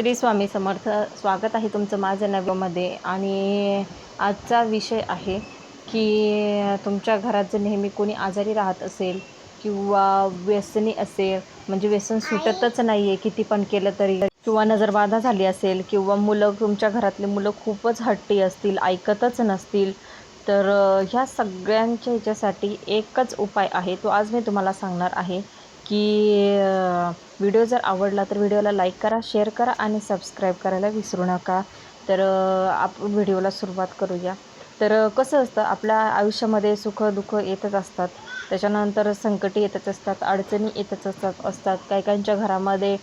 श्री स्वामी समर्थ स्वागत आहे तुमचं माझं नव्यामध्ये आणि आजचा विषय आहे की तुमच्या घरात जर नेहमी कोणी आजारी राहत असेल किंवा व्यसनी असेल म्हणजे व्यसन सुटतच नाही आहे किती पण केलं तरी. किंवा नजरबाधा झाली असेल किंवा मुलं तुमच्या घरातले मुलं खूपच हट्टी असतील ऐकतच नसतील तर ह्या सगळ्यांच्या ह्याच्यासाठी एकच उपाय आहे. तो आज मी तुम्हाला सांगणार आहे. की व्हिडिओ जर आवडला तर व्हिडिओला लाईक करा शेअर करा आणि सबस्क्राईब करायला विसरू नका. तर आपण व्हिडिओला सुरुवात करूया. तर कसं असतं आपल्या आयुष्यामध्ये सुख दुःख येतच असतात. त्याच्यानंतर संकटे येतच असतात अडचणी येतच असतात असतात. काही काहींच्या घरामध्ये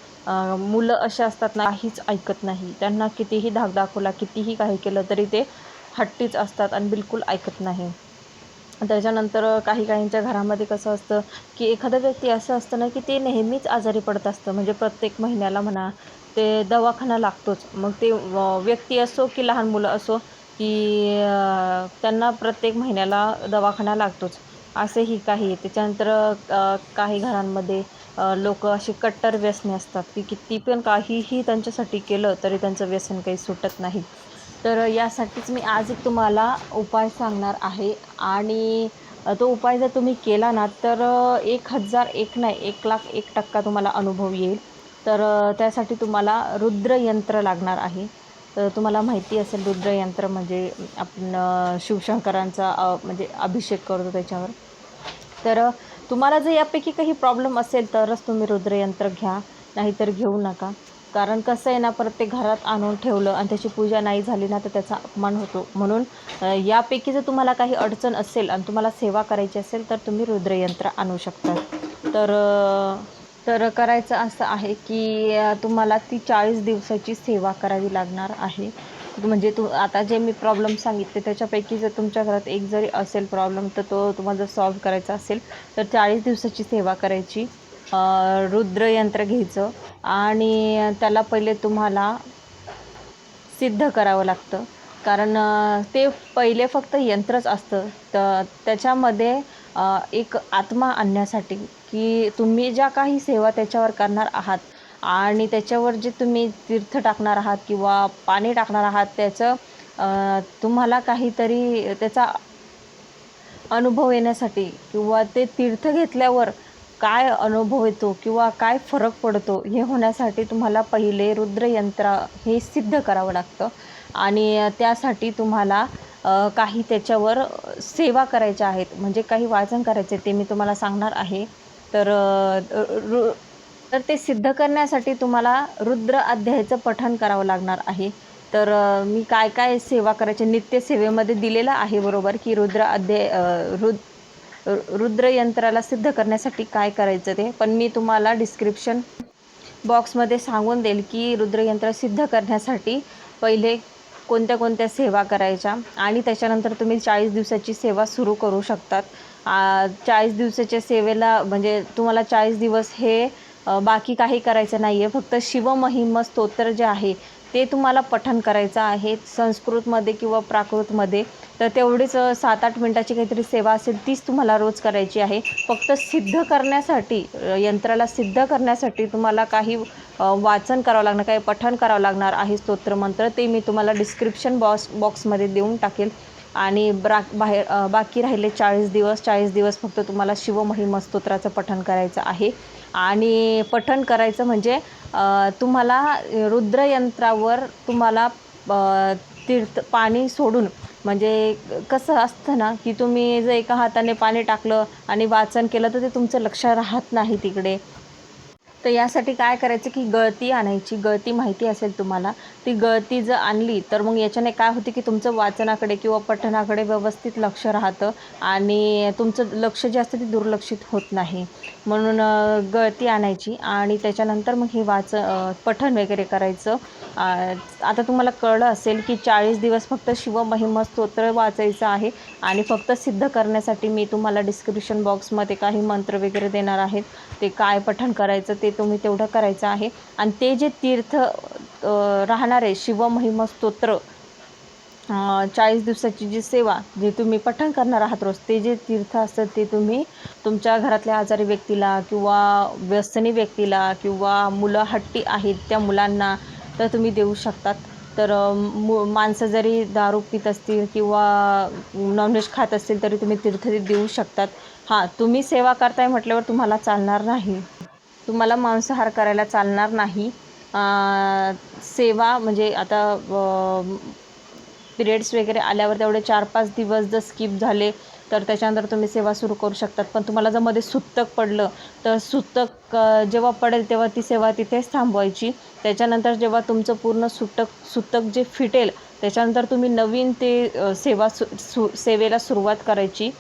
मुलं असे असतात ना काहीच ऐकत नाही. त्यांना कितीही धाक दाखवला कितीही काही केलं तरी ते हट्टीच असतात आणि बिलकुल ऐकत नाही. त्याच्यानंतर काही काहींच्या घरामध्ये कसं असतं की एखादं व्यक्ती असं असतं ना की ते नेहमीच आजारी पडत असतं. म्हणजे प्रत्येक महिन्याला म्हणा ते दवाखाना लागतोच. मग ते व- व्यक्ती असो की लहान मुलं असो की त्यांना प्रत्येक महिन्याला दवाखाना लागतोच. असेही काही. त्याच्यानंतर काही घरांमध्ये लोक असे कट्टर व्यसने असतात. की किती पण काहीही त्यांच्यासाठी केलं तरी त्यांचं व्यसन काही सुटत नाही. तर यासाठीच मी आज एक तुम्हाला उपाय सांगणार आहे. आणि तो उपाय जर तुम्ही केला ना तर एक हजार एक नाही एक लाख एक टक्का तुम्हाला अनुभव येईल. तर त्यासाठी तुम्हाला रुद्रयंत्र लागणार आहे. तर तुम्हाला माहिती असेल रुद्रयंत्र म्हणजे आपण शिवशंकरांचा म्हणजे अभिषेक करतो त्याच्यावर. तर तुम्हाला जर यापैकी काही प्रॉब्लेम असेल तरच तुम्ही रुद्रयंत्र घ्या नाहीतर घेऊ नका. कारण कसं आहे ना प्रत्येक घरात आणून ठेवलं आणि त्याची पूजा नाही झाली ना तर त्याचा अपमान होतो. म्हणून यापैकी जर तुम्हाला काही अडचण असेल आणि तुम्हाला सेवा करायची असेल तर तुम्ही रुद्रयंत्र आणू शकता. तर तर करायचं असं आहे की तुम्हाला ती चाळीस दिवसाची सेवा करावी लागणार आहे. म्हणजे तू आता जे मी प्रॉब्लेम सांगितले त्याच्यापैकी जर तुमच्या घरात एक जरी असेल प्रॉब्लेम तर तो तुम्हाला जर सॉल्व्ह करायचा असेल तर चाळीस दिवसाची सेवा करायची. रुद्रयंत्र घ्यायचं आणि त्याला पहिले तुम्हाला सिद्ध करावं लागतं. कारण ते पहिले फक्त यंत्रच असतं. तर त्याच्यामध्ये एक आत्मा आणण्यासाठी की तुम्ही ज्या काही सेवा त्याच्यावर करणार आहात आणि त्याच्यावर जे तुम्ही तीर्थ टाकणार आहात किंवा पाणी टाकणार आहात त्याचं तुम्हाला काहीतरी त्याचा अनुभव येण्यासाठी किंवा ते तीर्थ घेतल्यावर काय अनुभव येतो किंवा काय फरक पडतो हे होण्यासाठी तुम्हाला पहिले रुद्रयंत्र हे सिद्ध करावं लागतं. आणि त्यासाठी तुम्हाला काही त्याच्यावर सेवा करायच्या आहेत. म्हणजे काही वाचन करायचे ते मी तुम्हाला सांगणार आहे. तर रु तर ते सिद्ध करण्यासाठी तुम्हाला रुद्र अध्यायाचं पठण करावं लागणार आहे. तर मी काय काय सेवा करायचे नित्य सेवेमध्ये दिलेलं आहे बरोबर की रुद्र अध्याय रुद्र रुद रुद्रयंत्राला सिद्ध करण्यासाठी काय करायचं ते पण मी तुम्हाला डिस्क्रिप्शन बॉक्समध्ये सांगून देईल की रुद्रयंत्र सिद्ध करण्यासाठी पहिले कोणत्या कोणत्या सेवा करायच्या आणि त्याच्यानंतर तुम्ही चाळीस दिवसाची सेवा सुरू करू शकतात. चाळीस दिवसाच्या सेवेला म्हणजे तुम्हाला चाळीस दिवस हे बाकी काही करायचं नाही आहे फक्त शिवमहिम स्तोत्र जे आहे ते तुम्हाला पठण करायचं आहे संस्कृतमध्ये किंवा प्राकृतमध्ये. तर तेवढीच सात आठ मिनटाची काहीतरी सेवा असेल तीच तुम्हाला रोज करायची आहे. फक्त सिद्ध करण्यासाठी यंत्राला सिद्ध करण्यासाठी तुम्हाला काही वाचन करावं लागणार काही पठण करावं लागणार आहे स्तोत्रमंत्र ते मी तुम्हाला डिस्क्रिप्शन बॉक्स बॉक्समध्ये देऊन टाकेल. आणि ब्रा बाहेर बाकी राहिले चाळीस दिवस चाळीस दिवस फक्त तुम्हाला शिवमहिम स्तोत्राचं पठण करायचं आहे. आणि पठण करायचं म्हणजे तुम्हाला रुद्रयंत्रावर तुम्हाला तीर्थ पाणी सोडून म्हणजे कसं असतं ना की तुम्ही जर एका हाताने पाणी टाकलं आणि वाचन केलं तर ते तुमचं लक्ष राहत नाही तिकडे. तर यासाठी काय करायचं की गळती आणायची गळती माहिती असेल तुम्हाला ती गळती जर आणली तर मग याच्याने काय होते की तुमचं वाचनाकडे किंवा पठणाकडे व्यवस्थित लक्ष राहतं आणि तुमचं लक्ष जे असतं ते दुर्लक्षित होत नाही. म्हणून गळती आणायची आणि त्याच्यानंतर मग हे वाच पठण वगैरे करायचं. आता तुम्हाला कळलं असेल की चाळीस दिवस फक्त शिवमहिम स्तोत्र वाचायचं आहे आणि फक्त सिद्ध करण्यासाठी मी तुम्हाला डिस्क्रिप्शन बॉक्समध्ये काही मंत्र वगैरे देणार आहेत. ते काय पठण करायचं ते तुम्ही तेवढं करायचं आहे. आणि ते जे तीर्थ राहणारे शिवमहिम स्तोत्र चाळीस दिवसाची जी सेवा जे तुम्ही पठण करणार आहात रोज ते जे तीर्थ असतं ते तुम्ही तुमच्या घरातल्या आजारी व्यक्तीला किंवा व्यसनी व्यक्तीला किंवा मुलं हट्टी आहेत त्या मुलांना तर तुम्ही देऊ शकतात. तर मु माणसं जरी दारू पित असतील किंवा नॉनव्हेज खात असतील तरी तुम्ही तीर्थ देऊ शकतात. हां तुम्ही सेवा करताय म्हटल्यावर तुम्हाला चालणार नाही. तुम्हाला मांसाहार करायला चालणार नाही. सेवा म्हणजे आता पिरियड्स वगैरे आल्यावर तेवढे चार पाच दिवस जर स्किप झाले तर त्याच्यानंतर तुम्ही सेवा सुरू करू शकतात. पण तुम्हाला जर मध्ये सुतक पडलं तर सुतक जेव्हा पडेल तेव्हा ती सेवा तिथेच थांबवायची. त्याच्यानंतर जेव्हा तुमचं पूर्ण सुतक सुतक जे फिटेल त्याच्यानंतर तुम्ही नवीन ते सेवा सु सु सेवेला सुरुवात करायची.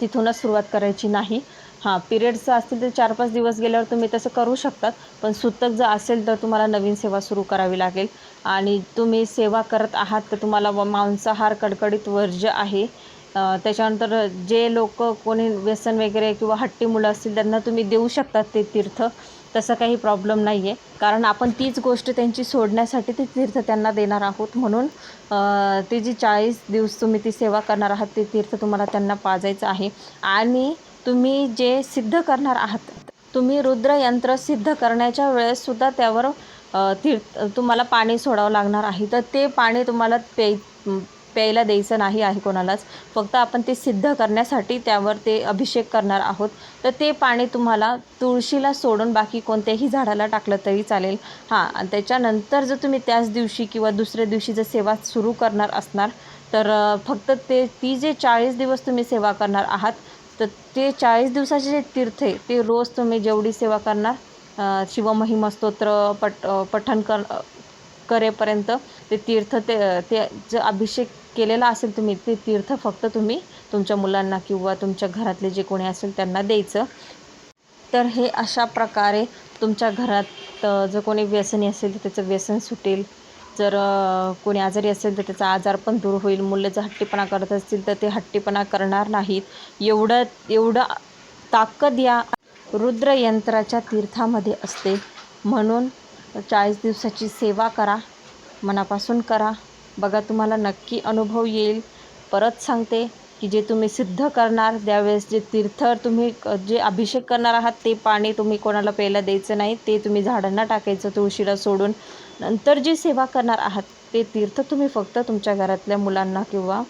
तिथूनच सुरुवात करायची नाही. हां पिरियड्स असतील तर चार पाच दिवस गेल्यावर तुम्ही तसं करू शकतात. पण सुतक जर असेल तर तुम्हाला नवीन सेवा सुरू करावी लागेल. आणि तुम्ही सेवा करत आहात तर तुम्हाला व मांसाहार कडकडीत वर्ज्य आहे. त्याच्यानंतर जे लोक कोणी व्यसन वगैरे किंवा हट्टी मुलं असतील त्यांना तुम्ही देऊ शकतात ते तीर्थ. तसं काही प्रॉब्लेम नाही आहे कारण आपण तीच गोष्ट त्यांची सोडण्यासाठी ते तीर्थ त्यांना देणार आहोत. म्हणून ती ते जी चाळीस दिवस तुम्ही ती सेवा करणार आहात ते तीर्थ तुम्हाला त्यांना पाजायचं आहे. आणि तुम्ही जे सिद्ध करणार आहात तुम्ही रुद्रयंत्र सिद्ध करण्याच्या वेळेससुद्धा त्यावर ती तीर्थ तुम्हाला पाणी सोडावं लागणार आहे. तर ते पाणी तुम्हाला प्याय प्यायला द्यायचं नाही आहे कोणालाच. फक्त आपण ते सिद्ध करण्यासाठी त्यावर ते अभिषेक करणार आहोत. तर ते पाणी तुम्हाला तुळशीला सोडून बाकी कोणत्याही झाडाला टाकलं तरी चालेल. हां आणि त्याच्यानंतर जर तुम्ही त्याच दिवशी किंवा दुसऱ्या दिवशी जर सेवा सुरू करणार असणार तर फक्त ते ती जे चाळीस दिवस तुम्ही सेवा करणार आहात तर ते चाळीस दिवसाचे जे तीर्थ आहे ते रोज तुम्ही जेवढी सेवा करणार अ, शिवमहिमा स्तोत्र पट अ, पठण कर करेपर्यंत ते तीर्थ ते ते जे अभिषेक केलेला असेल तुम्ही ते तीर्थ फक्त तुम्ही तुमच्या मुलांना किंवा तुमच्या घरातले जे कोणी असेल त्यांना द्यायचं. तर हे अशा प्रकारे तुमच्या घरात जर कोणी व्यसनी असेल तर त्याचं व्यसन सुटेल. जर कोणी आजारी असेल तर त्याचा आजार पण दूर होईल. मुलं जर हट्टीपणा करत असतील तर ते हट्टीपणा करणार नाहीत. एवढं एवढं ताकद या रुद्रयंत्राच्या तीर्थामध्ये असते. म्हणून चाळीस दिवसाची सेवा करा. मनापासून करा. बघा तुम्हाला नक्की अनुभव येईल. परत सांगते. की जे तुम्ही सिद्ध करणार त्यावेळेस जे तीर्थ तुम्ही जे अभिषेक करणार आहात ते पाणी तुम्ही कोणाला प्यायला द्यायचं नाही ते तुम्ही झाडांना टाकायचं तुळशीला सोडून नंतर जी सेवा करणार आहात ते तीर्थ तुम्ही फक्त तुमच्या घरातल्या मुलांना किंवा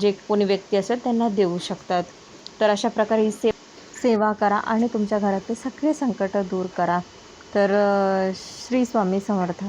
जे कोणी व्यक्ती असेल त्यांना देऊ शकतात. तर अशा प्रकारे ही से सेवा करा आणि तुमच्या घरातले सगळे संकट दूर करा. तर श्री स्वामी समर्थ.